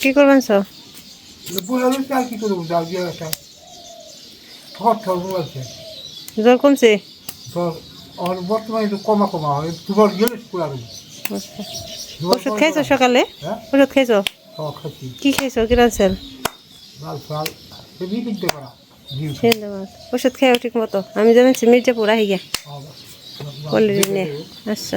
কি করবেন সব জ্বর কমছে? কমা কমা হয় পুরা আচ্ছা। ওষুধ খাইছো সকালে? হ্যাঁ? ওষুধ খাইছো? কি খাইছো? রাঁধছেন? পারা ওষুধ খাইও ঠিক মতো। আমি জানাচ্ছি মির্জাপুর আহি গিয়া। আচ্ছা।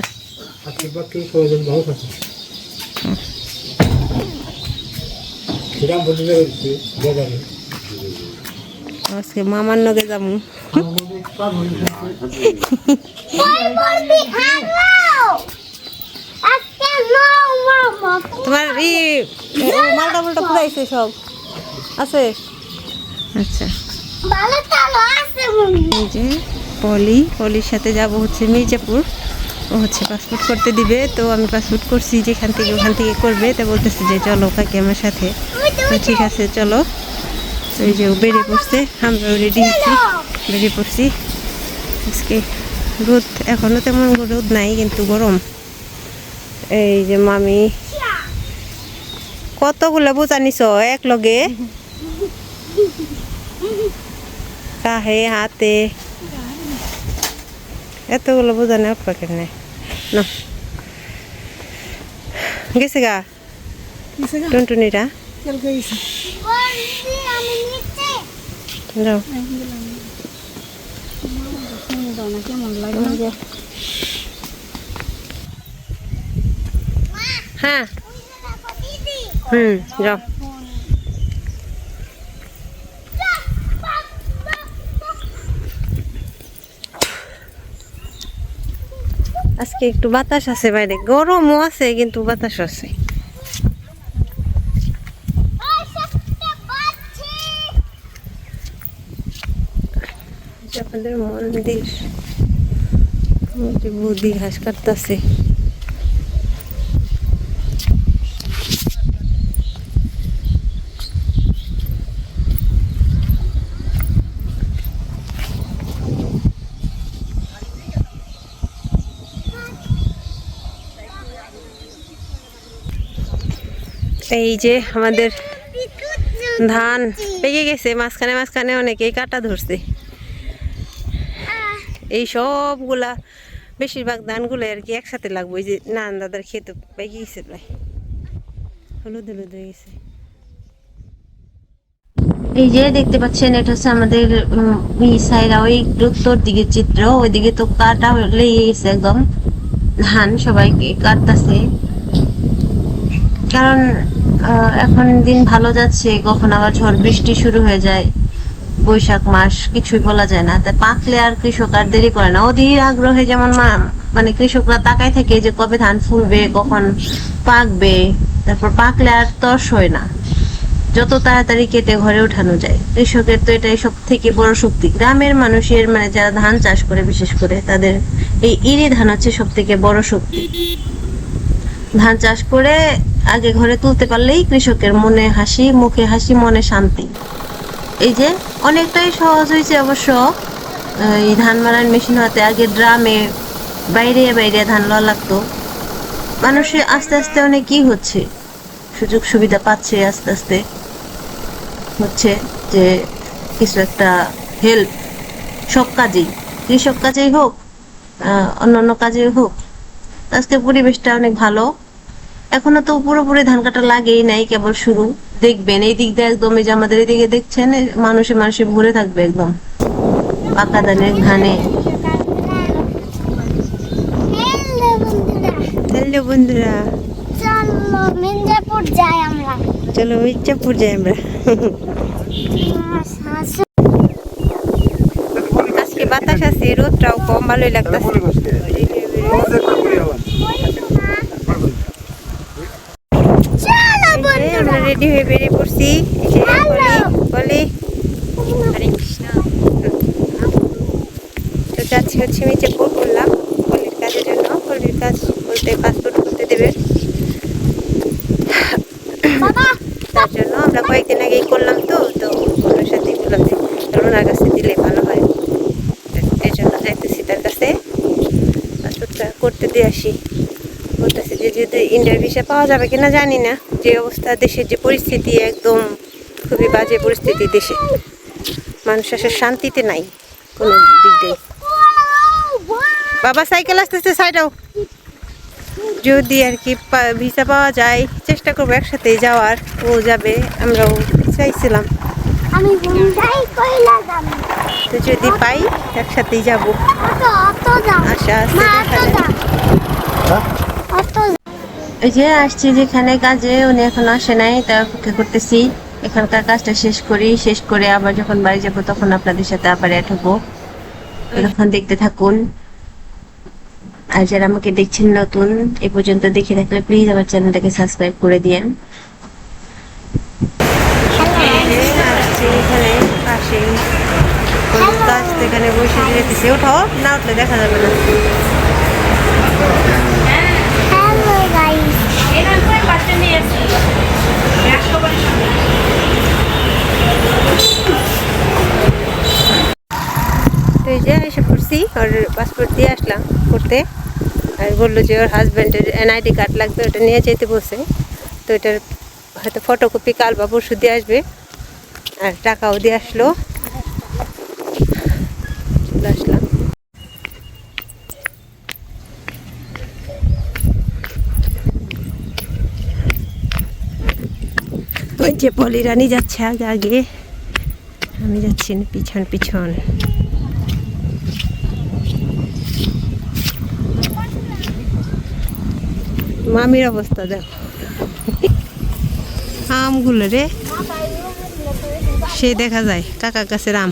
আজকে মামার নগে গেছে তোমার ই মালটা মালটা ফুরাইছে সব। আছে? আচ্ছা। পলি পলির সাথে যাব হচ্ছে মির্জাপুর। হচ্ছে পাসপোর্ট করতে দিবে। তো আমি পাসপোর্ট করছি, যেখান থেকে ওখান থেকে করবে। তা বলতেছে যে, চলো কাকি আমার সাথে। তো ঠিক আছে, চলো। তো এই যে বেরিয়ে পড়ছে। আমরাও রেডি হচ্ছি বেরিয়ে পড়ছি। আজকে রোদ এখনও তেমন রোদ নাই, কিন্তু গরম। এই যে মামি, কতগুলো বোঝা এক লগে? কাহে, হাতে। এতগুলো বোঝা নেই উঠবা কেন না। গেছে গা? টুনটুনিরা যাও হ্যাঁ। হুম যাও। আজকে একটু বাতাস আছে বাইরে। গরমও আছে, কিন্তু বাতাস আছে। আমাদের মন্দির। বুদ্ধি ঘাস কাটতেছে। এই যে আমাদের ধান পেকে গেছে, মাঝখানে মাঝখানে অনেকেই কাটা ধরছে। এই সবগুলা বেশিরভাগ ধানগুলো আর কি একসাথে লাগবে, ওই যে নান দাদার খেতে পেকে গেছে প্রায়। হলুদ হলুদ হয়ে গেছে। এই যে দেখতে পাচ্ছেন, এটা হচ্ছে আমাদের সাইরা ওই উত্তর দিকের চিত্র, ওইদিকে তো কাটা লেগে গেছে একদম। ধান সবাইকে কাটতাছে। কারণ এখন দিন ভালো যাচ্ছে, কখন আবার ঝড় বৃষ্টি শুরু হয়ে যায়, বৈশাখ মাস, কিছুই বলা যায় না। তাই পাকলে আর কৃষক আর দেরি করে না। অধীর আগ্রহে যেমন মানে কৃষকরা তাকায় থাকে যে কবে ধান ফুলবে, কখন পাকবে, তারপর পাকলে আর তর্স হয় না। যত তাড়াতাড়ি কেটে ঘরে উঠানো যায়। কৃষকের তো এটাই সব থেকে বড় শক্তি। গ্রামের মানুষের মানে যারা ধান চাষ করে, বিশেষ করে, তাদের এই ইরি ধান হচ্ছে সব থেকে বড় শক্তি। ধান চাষ করে আগে ঘরে তুলতে পারলেই কৃষকের মনে হাসি মুখে হাসি মনে শান্তি। এই যে অনেকটাই সহজ হয়েছে অবশ্য এই ধান মারার মেশিন হাতে আগে ড্রামে বাইরে বাইরে ধান লওয়া লাগতো। মানুষে আস্তে আস্তে অনেক কি হচ্ছে। সুযোগ সুবিধা পাচ্ছে আস্তে আস্তে। হচ্ছে যে কিছু একটা হেল্প সব কাজেই। কৃষক কাজেই হোক আহ, অন্যান্য কাজেই হোক আজকে পরিবেশটা অনেক ভালো। এখনও তো পুরোপুরি ধান কাটা লাগেই নাই কেবল শুরু। দেখবেন এই দিক দিয়ে একদম এই যে আমাদের এদিকে দেখছেন মানুষে মানুষে ভরে থাকবে একদম। পাকা ধানের ধানে। হ্যালো বন্ধুরা। চলো মির্জাপুর যাই আমরা। চলো মির্জাপুর যাই আমরা। আজকে বাতাস আছে রোদটাও কম ভালোই লাগতেছে চলো আমরা রেডি হয়ে বেরিয়ে পড়ছি। যে বলি হরে কৃষ্ণ। তো যাচ্ছি হচ্ছে মির্জাপুর করলাম পল্লীর কাজের জন্য। পল্লীর কাজ বলতে পাসপোর্ট করতে দেবে। তার জন্য আমরা কয়েকদিন আগেই করলাম তো তো ওনার সাথেই বললাম যে ওনার কাছে দিলে ভালো হয়। এই জন্য যাইতেছি তার কাছে। পাসপোর্টটা করতে দিয়ে আসি। করতেছি যে যদি ইন্ডিয়ার ভিসা পাওয়া যাবে কিনা জানি না। যে অবস্থা দেশের যে পরিস্থিতি একদম খুবই বাজে পরিস্থিতি দেশে। মানুষ আসলে শান্তিতে নাই কোনো দিক দিয়ে। বাবা সাইকেল আসতেছে সাইডাও যদি আর কি ভিসা পাওয়া যায় চেষ্টা করব একসাথেই যাওয়ার। ও যাবে আমরাও চাইছিলাম। তো যদি পাই একসাথেই যাব। আশা আছে এই যে আসছি যেখানে কাজে উনি এখন আসে নাই তার অপেক্ষা করতেছি। এখানকার কাজটা শেষ করি শেষ করে আবার যখন বাড়ি যাব তখন আপনাদের সাথে আবার অ্যাড হব। তখন দেখতে থাকুন। আর যারা আমাকে দেখছেন নতুন এ পর্যন্ত দেখে থাকলে প্লিজ আমার চ্যানেলটাকে সাবস্ক্রাইব করে দিয়েন। এখানে ওই কাজ এখানে বসে যেতেছে ওঠো না উঠলে দেখা যাবে না হ্যালো গাইস তো এই যে এসে পড়ছি ওর পাসপোর্ট দিয়ে করতে আর বলল যে ওর হাজব্যান্ডের এনআইডি কার্ড লাগবে, ওটা নিয়ে যেতে বসে তো এটার হয়তো ফটোকপি কাল বা পরশু দিয়ে আসবে। আর টাকাও দিয়ে আসলো। চলে আসলাম। ওই যে পলি রানী যাচ্ছে আগে আগে। আমি যাচ্ছি পিছন পিছন। মামির অবস্থা, দেখো। আমগুলো রে। সে দেখা যায় কাকা গাছের আম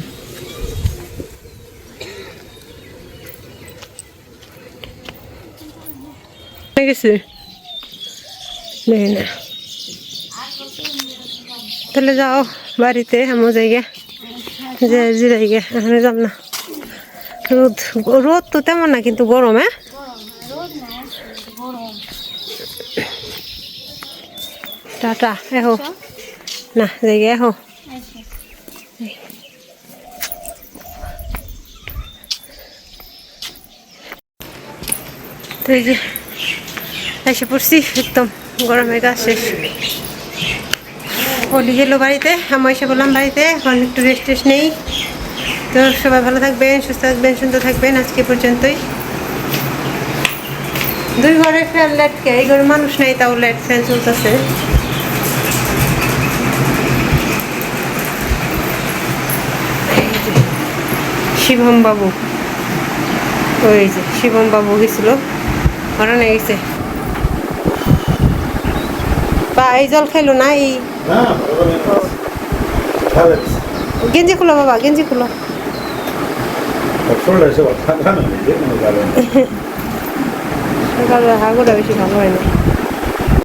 না। তাহলে যাও বাড়িতে আমার জায়গা যে যে জায়গা এখন যাব না। রোদ রোদ তো তেমন না, কিন্তু গরম হ্যাঁ? টাটা, এহো। না জায়গা এহো। যে এসে পড়ছি, একদম গরমের গাছ শেষ। হোলি গেলো বাড়িতে আমি এসে বললাম বাড়িতে, এখন একটু রেস্ট নেই। তো সবাই ভালো থাকবেন, সুস্থ থাকবেন, সুন্দর থাকবেন, আজকে পর্যন্তই। দুই ঘরে ফ্যান লাইটকে এই ঘরে মানুষ নাই তাও লাইট ফ্যান চলতেছে। শিবম বাবু। ওই যে শিবম বাবু গেছিল। ওরা নিয়ে গেছে। বা এই জল খেলো না এই? গেঞ্জি খুলো বাবা গেঞ্জি খুলো। সকালে হাগুটা বেশি ভালো হয় না